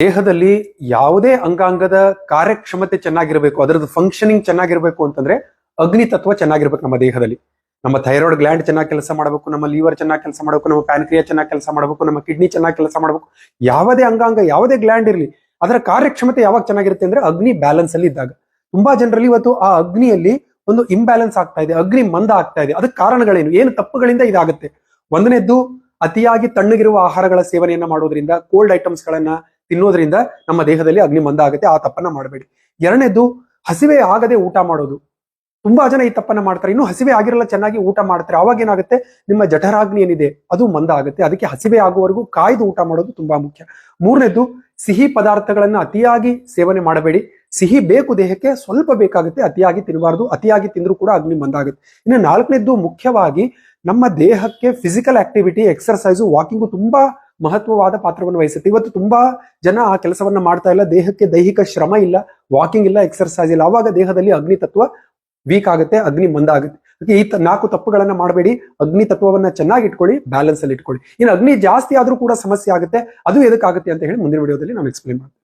ದೇಹದಲ್ಲಿ ಯಾವುದೇ ಅಂಗಾಂಗದ ಕಾರ್ಯಕ್ಷಮತೆ ಚೆನ್ನಾಗಿರಬೇಕು, ಅದರದ್ದು ಫಂಕ್ಷನಿಂಗ್ ಚೆನ್ನಾಗಿರ್ಬೇಕು ಅಂತಂದ್ರೆ ಅಗ್ನಿ ತತ್ವ ಚೆನ್ನಾಗಿರ್ಬೇಕು ನಮ್ಮ ದೇಹದಲ್ಲಿ. ನಮ್ಮ ಥೈರಾಯ್ಡ್ ಗ್ಲ್ಯಾಂಡ್ ಚೆನ್ನಾಗಿ ಕೆಲಸ ಮಾಡಬೇಕು, ನಮ್ಮ ಲಿವರ್ ಚೆನ್ನಾಗಿ ಕೆಲಸ ಮಾಡಬೇಕು, ನಮ್ಮ ಪ್ಯಾನ್ಕ್ರಿಯಾ ಚೆನ್ನಾಗಿ ಕೆಲಸ ಮಾಡಬೇಕು, ನಮ್ಮ ಕಿಡ್ನಿ ಚೆನ್ನಾಗಿ ಕೆಲಸ ಮಾಡಬೇಕು. ಯಾವುದೇ ಅಂಗಾಂಗ, ಯಾವುದೇ ಗ್ಲ್ಯಾಂಡ್ ಇರಲಿ, ಅದರ ಕಾರ್ಯಕ್ಷಮತೆ ಯಾವಾಗ ಚೆನ್ನಾಗಿರುತ್ತೆ ಅಂದ್ರೆ ಅಗ್ನಿ ಬ್ಯಾಲೆನ್ಸ್ ಅಲ್ಲಿ ಇದ್ದಾಗ. ತುಂಬಾ ಜನರಲ್ಲಿ ಇವತ್ತು ಆ ಅಗ್ನಿಯಲ್ಲಿ ಒಂದು ಇಂಬ್ಯಾಲೆನ್ಸ್ ಆಗ್ತಾ ಇದೆ, ಅಗ್ನಿ ಮಂದ ಆಗ್ತಾ ಇದೆ. ಅದಕ್ಕೆ ಕಾರಣಗಳೇನು? ಏನು ತಪ್ಪುಗಳಿಂದ ಇದಾಗುತ್ತೆ? ಒಂದನೇದ್ದು ಅತಿಯಾಗಿ ತಣ್ಣಗಿರುವ ಆಹಾರಗಳ ಸೇವನೆಯನ್ನ ಮಾಡೋದ್ರಿಂದ ಕೋಲ್ಡ್ ಐಟಮ್ಸ್ ಗಳನ್ನ ತಿನ್ನೋದ್ರಿಂದ ನಮ್ಮ ದೇಹದಲ್ಲಿ ಅಗ್ನಿ ಮಂದ ಆಗುತ್ತೆ, ಆ ತಪ್ಪನ್ನ ಮಾಡಬೇಡಿ. ಎರಡನೇದು, ಹಸಿವೆ ಆಗದೆ ಊಟ ಮಾಡೋದು. ತುಂಬಾ ಜನ ಈ ತಪ್ಪನ್ನ ಮಾಡ್ತಾರೆ. ಇನ್ನು ಹಸಿವೆ ಆಗಿರಲ್ಲ, ಚೆನ್ನಾಗಿ ಊಟ ಮಾಡ್ತಾರೆ. ಅವಾಗ ಏನಾಗುತ್ತೆ? ನಿಮ್ಮ ಜಠರಾಗ್ನಿ ಏನಿದೆ ಅದು ಮಂದ ಆಗುತ್ತೆ. ಅದಕ್ಕೆ ಹಸಿವೆ ಆಗುವವರೆಗೂ ಕಾಯ್ದು ಊಟ ಮಾಡೋದು ತುಂಬಾ ಮುಖ್ಯ. ಮೂರನೇದು, ಸಿಹಿ ಪದಾರ್ಥಗಳನ್ನ ಅತಿಯಾಗಿ ಸೇವನೆ ಮಾಡಬೇಡಿ. ಸಿಹಿ ಬೇಕು ದೇಹಕ್ಕೆ, ಸ್ವಲ್ಪ ಬೇಕಾಗುತ್ತೆ, ಅತಿಯಾಗಿ ತಿನ್ನಬಾರ್ದು ಅತಿಯಾಗಿ ತಿಂದ್ರೂ ಕೂಡ ಅಗ್ನಿ ಮಂದ ಆಗುತ್ತೆ. ಇನ್ನು ನಾಲ್ಕನೇದ್ದು ಮುಖ್ಯವಾಗಿ ನಮ್ಮ ದೇಹಕ್ಕೆ ಫಿಸಿಕಲ್ ಆಕ್ಟಿವಿಟಿ ಎಕ್ಸರ್ಸೈಸು ವಾಕಿಂಗು ತುಂಬಾ ಮಹತ್ವವಾದ ಪಾತ್ರವನ್ನು ವಹಿಸುತ್ತೆ. ಇವತ್ತು ತುಂಬಾ ಜನ ಆ ಕೆಲಸವನ್ನ ಮಾಡ್ತಾ ಇಲ್ಲ. ದೇಹಕ್ಕೆ ದೈಹಿಕ ಶ್ರಮ ಇಲ್ಲ. ವಾಕಿಂಗ್ ಇಲ್ಲ ಎಕ್ಸರ್ಸೈಸ್ ಇಲ್ಲ. ಅವಾಗ ದೇಹದಲ್ಲಿ ಅಗ್ನಿ ತತ್ವ ವೀಕ್ ಆಗುತ್ತೆ, ಅಗ್ನಿ ಮಂದ ಆಗುತ್ತೆ ಈ ನಾಲ್ಕು ತಪ್ಪುಗಳನ್ನ ಮಾಡಬೇಡಿ. ಅಗ್ನಿ ತತ್ವವನ್ನ ಚೆನ್ನಾಗಿ ಇಟ್ಕೊಳ್ಳಿ ಬ್ಯಾಲೆನ್ಸ್ ಅಲ್ಲಿ ಇಟ್ಕೊಳ್ಳಿ. ಇನ್ನು ಅಗ್ನಿ ಜಾಸ್ತಿ ಆದ್ರೂ ಕೂಡ ಸಮಸ್ಯೆ ಆಗುತ್ತೆ. ಅದು ಎದಕ್ಕಾಗುತ್ತೆ ಅಂತ ಹೇಳಿ ಮುಂದಿನ ವಿಡಿಯೋದಲ್ಲಿ ನಾವು ಎಕ್ಸ್ಪ್ಲೇನ್ ಮಾಡ್ತೀನಿ